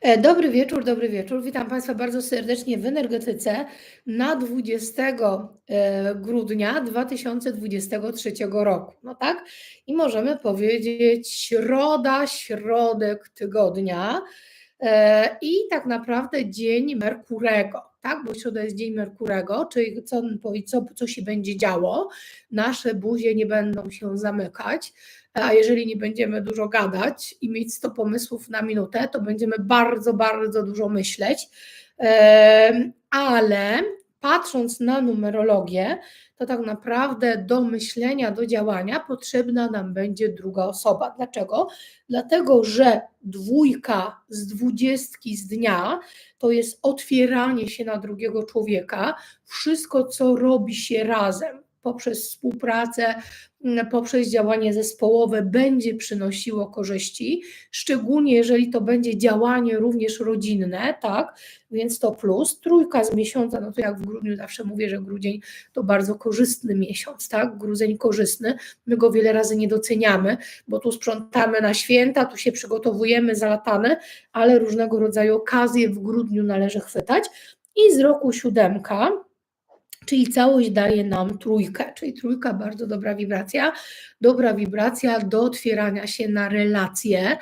E, Dobry wieczór, dobry wieczór. Witam Państwa bardzo serdecznie w Energetyce na 20 e, grudnia 2023 roku. No tak? I możemy powiedzieć środa, środek tygodnia e, i tak naprawdę dzień Merkurego. Tak, bo środa jest dzień Merkurego, czyli co, co, co się będzie działo. Nasze buzie nie będą się zamykać, a jeżeli nie będziemy dużo gadać i mieć 100 pomysłów na minutę, to będziemy bardzo, bardzo dużo myśleć. Ale patrząc na numerologię, to tak naprawdę do myślenia, do działania potrzebna nam będzie druga osoba. Dlaczego? Dlatego, że dwójka z dwudziestki z dnia to jest otwieranie się na drugiego człowieka, wszystko, co robi się razem poprzez współpracę, mm, poprzez działanie zespołowe będzie przynosiło korzyści, szczególnie jeżeli to będzie działanie również rodzinne, tak, więc to plus. Trójka z miesiąca, no to jak w grudniu zawsze mówię, że grudzień to bardzo korzystny miesiąc, tak, grudzień korzystny, my go wiele razy nie doceniamy, bo tu sprzątamy na święta, tu się przygotowujemy, zalatamy, ale różnego rodzaju okazje w grudniu należy chwytać. I z roku siódemka, Czyli całość daje nam trójkę, czyli trójka bardzo dobra wibracja, dobra wibracja do otwierania się na relacje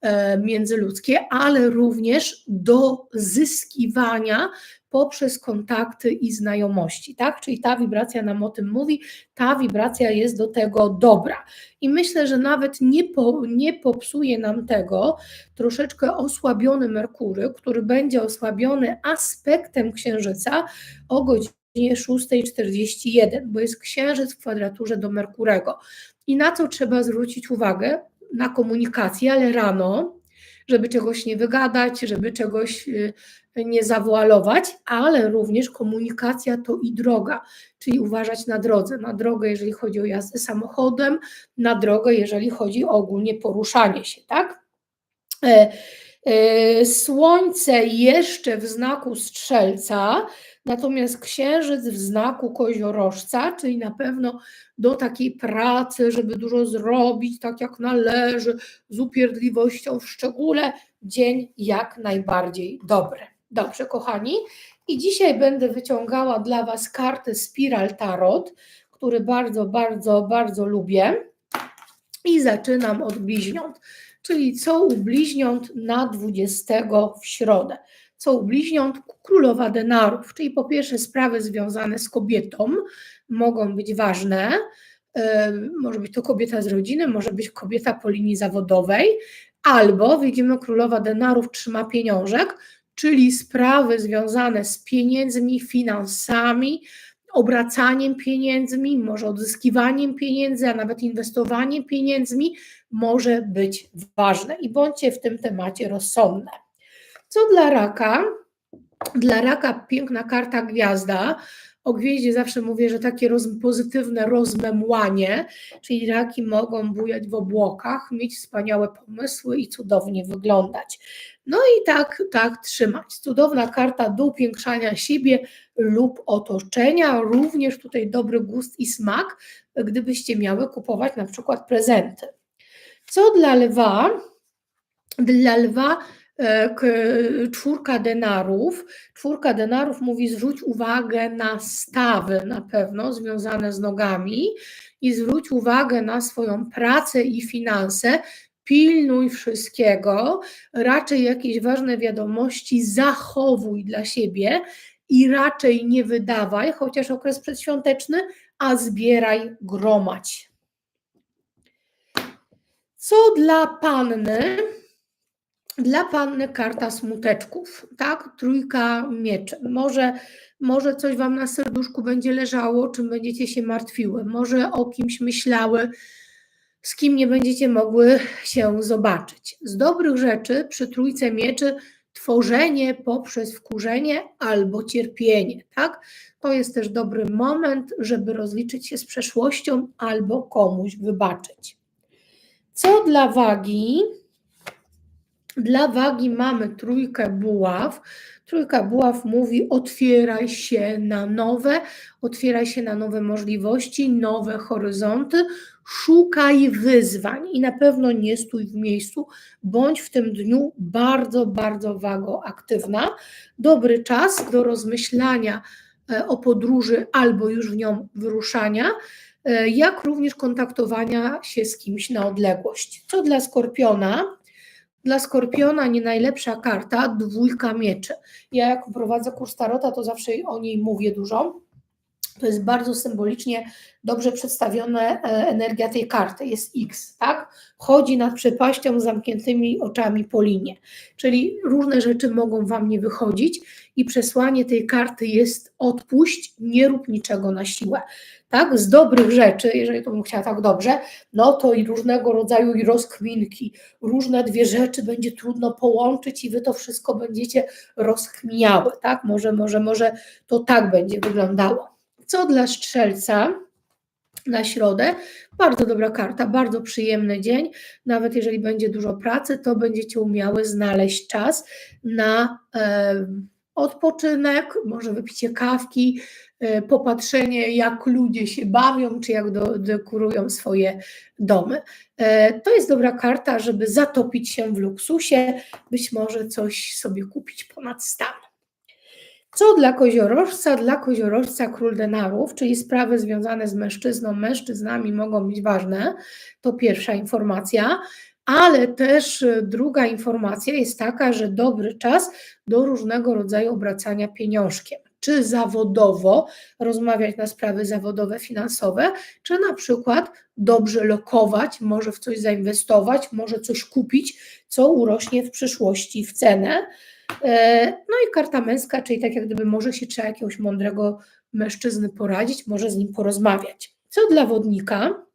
e, międzyludzkie, ale również do zyskiwania poprzez kontakty i znajomości, tak? Czyli ta wibracja nam o tym mówi, ta wibracja jest do tego dobra. I myślę, że nawet nie, po, nie popsuje nam tego troszeczkę osłabiony Merkury, który będzie osłabiony aspektem Księżyca o godzinie godzinie 6.41, bo jest księżyc w kwadraturze do Merkurego. I na co trzeba zwrócić uwagę? Na komunikację, ale rano, żeby czegoś nie wygadać, żeby czegoś y, nie zawoalować, ale również komunikacja to i droga, czyli uważać na drodze. Na drogę, jeżeli chodzi o jazdę samochodem, na drogę, jeżeli chodzi o ogólnie poruszanie się, tak? E, słońce jeszcze w znaku strzelca, Natomiast księżyc w znaku koziorożca, czyli na pewno do takiej pracy, żeby dużo zrobić, tak jak należy, z upierdliwością w szczególe, dzień jak najbardziej dobry. Dobrze, kochani. I dzisiaj będę wyciągała dla Was kartę Spiral Tarot, który bardzo, bardzo, bardzo lubię. I zaczynam od bliźniąt, czyli co u bliźniąt na 20 w środę. Co u bliźniąt królowa denarów, czyli po pierwsze sprawy związane z kobietą mogą być ważne, może być to kobieta z rodziny, może być kobieta po linii zawodowej, albo widzimy królowa denarów trzyma pieniążek, czyli sprawy związane z pieniędzmi, finansami, obracaniem pieniędzmi, może odzyskiwaniem pieniędzy, a nawet inwestowaniem pieniędzmi może być ważne i bądźcie w tym temacie rozsądne. Co dla raka? Dla raka piękna karta gwiazda. O gwieździe zawsze mówię, że takie roz, pozytywne rozmemłanie, czyli raki mogą bujać w obłokach, mieć wspaniałe pomysły i cudownie wyglądać. No i tak, tak trzymać. Cudowna karta do upiększania siebie lub otoczenia, również tutaj dobry gust i smak, gdybyście miały kupować na przykład prezenty. Co dla lwa? Dla lwa czwórka denarów. Czwórka denarów mówi zwróć uwagę na stawy na pewno związane z nogami i zwróć uwagę na swoją pracę i finanse. Pilnuj wszystkiego, raczej jakieś ważne wiadomości zachowuj dla siebie i raczej nie wydawaj, chociaż okres przedświąteczny, a zbieraj, gromać. Co dla panny? Dla panny karta smuteczków, tak? Trójka mieczy. Może, może coś wam na serduszku będzie leżało, czym będziecie się martwiły, może o kimś myślały, z kim nie będziecie mogły się zobaczyć. Z dobrych rzeczy przy trójce mieczy tworzenie poprzez wkurzenie albo cierpienie, tak? To jest też dobry moment, żeby rozliczyć się z przeszłością albo komuś wybaczyć. Co dla wagi? Dla wagi mamy trójkę buław. Trójka buław mówi: otwieraj się na nowe, otwieraj się na nowe możliwości, nowe horyzonty, szukaj wyzwań i na pewno nie stój w miejscu, bądź w tym dniu bardzo, bardzo wago aktywna. Dobry czas do rozmyślania e, o podróży albo już w nią wyruszania, e, jak również kontaktowania się z kimś na odległość. Co dla skorpiona? Dla skorpiona nie najlepsza karta dwójka mieczy. Ja jak prowadzę kurs tarota, to zawsze o niej mówię dużo. To jest bardzo symbolicznie dobrze przedstawiona e, energia tej karty. Jest X, tak? Chodzi nad przepaścią z zamkniętymi oczami po linie. Czyli różne rzeczy mogą Wam nie wychodzić i przesłanie tej karty jest odpuść, nie rób niczego na siłę. Tak? Z dobrych rzeczy, jeżeli to bym chciała tak dobrze, no to i różnego rodzaju i rozkminki, różne dwie rzeczy będzie trudno połączyć i Wy to wszystko będziecie rozkminiały, tak? Może, może, może to tak będzie wyglądało. Co dla strzelca na środę? Bardzo dobra karta, bardzo przyjemny dzień. Nawet jeżeli będzie dużo pracy, to będziecie umiały znaleźć czas na e, odpoczynek, może wypicie kawki, e, popatrzenie, jak ludzie się bawią, czy jak do, dekorują swoje domy. E, to jest dobra karta, żeby zatopić się w luksusie, być może coś sobie kupić ponad stan. Co dla koziorożca? Dla koziorożca król denarów, czyli sprawy związane z mężczyzną, mężczyznami mogą być ważne. To pierwsza informacja. Ale też e, druga informacja jest taka, że dobry czas do różnego rodzaju obracania pieniążkiem. Czy zawodowo rozmawiać na sprawy zawodowe, finansowe, czy na przykład dobrze lokować, może w coś zainwestować, może coś kupić, co urośnie w przyszłości w cenę. E, no i karta męska, czyli tak jak gdyby może się trzeba jakiegoś mądrego mężczyzny poradzić, może z nim porozmawiać. Co dla wodnika?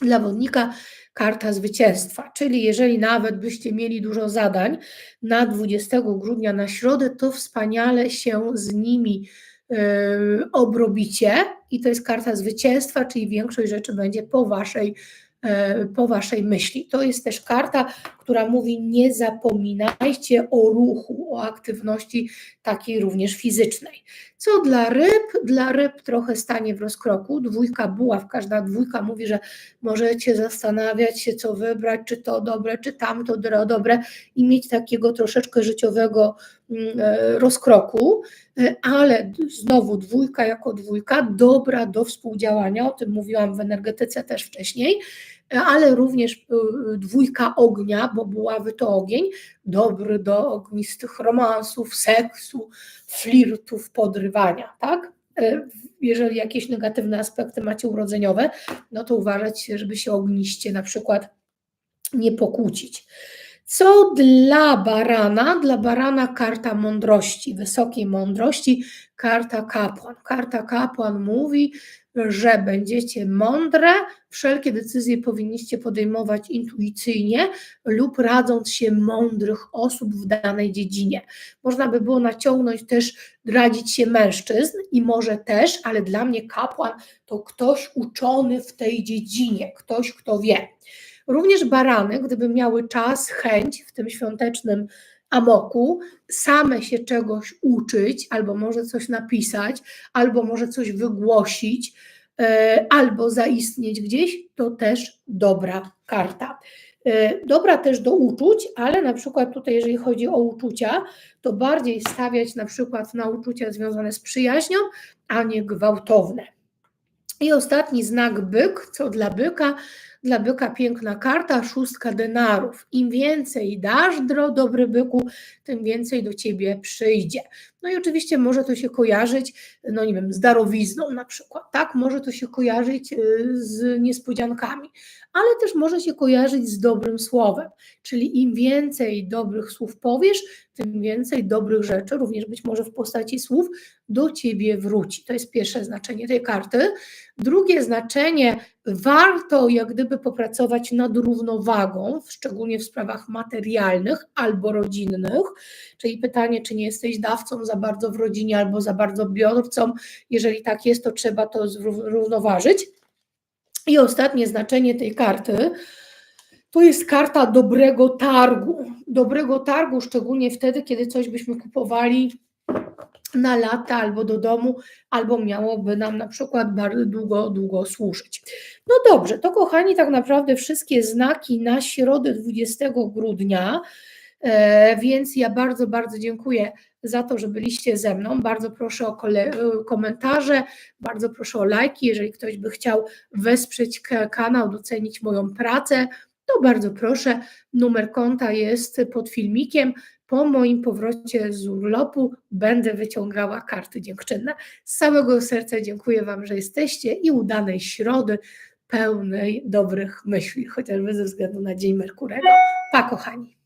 Dla wodnika karta zwycięstwa, czyli jeżeli nawet byście mieli dużo zadań na 20 grudnia na środę, to wspaniale się z nimi yy, obrobicie i to jest karta zwycięstwa, czyli większość rzeczy będzie po waszej E, po Waszej myśli. To jest też karta, która mówi: nie zapominajcie o ruchu, o aktywności takiej również fizycznej. Co dla ryb? Dla ryb trochę stanie w rozkroku. Dwójka buław, każda dwójka mówi, że możecie zastanawiać się, co wybrać, czy to dobre, czy tamto dobre i mieć takiego troszeczkę życiowego e, rozkroku, e, ale znowu dwójka jako dwójka, dobra do współdziałania, o tym mówiłam w energetyce też wcześniej, ale również y, dwójka ognia, bo buławy to ogień, dobry do ognistych romansów, seksu, flirtów, podrywania, tak? E, jeżeli jakieś negatywne aspekty macie urodzeniowe, no to uważać, żeby się ogniście na przykład nie pokłócić. Co dla barana? Dla barana karta mądrości, wysokiej mądrości, karta kapłan. Karta kapłan mówi, że będziecie mądre, wszelkie decyzje powinniście podejmować intuicyjnie lub radząc się mądrych osób w danej dziedzinie. Można by było naciągnąć też, radzić się mężczyzn i może też, ale dla mnie kapłan to ktoś uczony w tej dziedzinie, ktoś, kto wie. Również barany, gdyby miały czas, chęć w tym świątecznym amoku, same się czegoś uczyć, albo może coś napisać, albo może coś wygłosić, e, albo zaistnieć gdzieś, to też dobra karta. E, dobra też do uczuć, ale na przykład tutaj, jeżeli chodzi o uczucia, to bardziej stawiać na przykład na uczucia związane z przyjaźnią, a nie gwałtowne. I ostatni znak byk, co dla byka, dla byka piękna karta, szóstka denarów. Im więcej dasz, dobry byku, tym więcej do ciebie przyjdzie. No i oczywiście może to się kojarzyć, no nie wiem, z darowizną na przykład, tak? Może to się kojarzyć y, z niespodziankami, ale też może się kojarzyć z dobrym słowem. Czyli im więcej dobrych słów powiesz, tym więcej dobrych rzeczy, również być może w postaci słów, do ciebie wróci. To jest pierwsze znaczenie tej karty. Drugie znaczenie, warto jak gdyby popracować nad równowagą, szczególnie w sprawach materialnych albo rodzinnych, czyli pytanie, czy nie jesteś dawcą za bardzo w rodzinie albo za bardzo biorcą. Jeżeli tak jest, to trzeba to zrównoważyć. I ostatnie znaczenie tej karty to jest karta dobrego targu. Dobrego targu, szczególnie wtedy, kiedy coś byśmy kupowali na lata albo do domu, albo miałoby nam na przykład bardzo długo, długo służyć. No dobrze, to kochani, tak naprawdę wszystkie znaki na środę 20 grudnia. E, Więc ja bardzo, bardzo dziękuję za to, że byliście ze mną. Bardzo proszę o kole- komentarze, bardzo proszę o lajki. Jeżeli ktoś by chciał wesprzeć kanał, docenić moją pracę, to bardzo proszę. Numer konta jest pod filmikiem. Po moim powrocie z urlopu będę wyciągała karty dziękczynne. Z całego serca dziękuję Wam, że jesteście i udanej środy pełnej dobrych myśli, chociażby ze względu na Dzień Merkurego. Pa, kochani.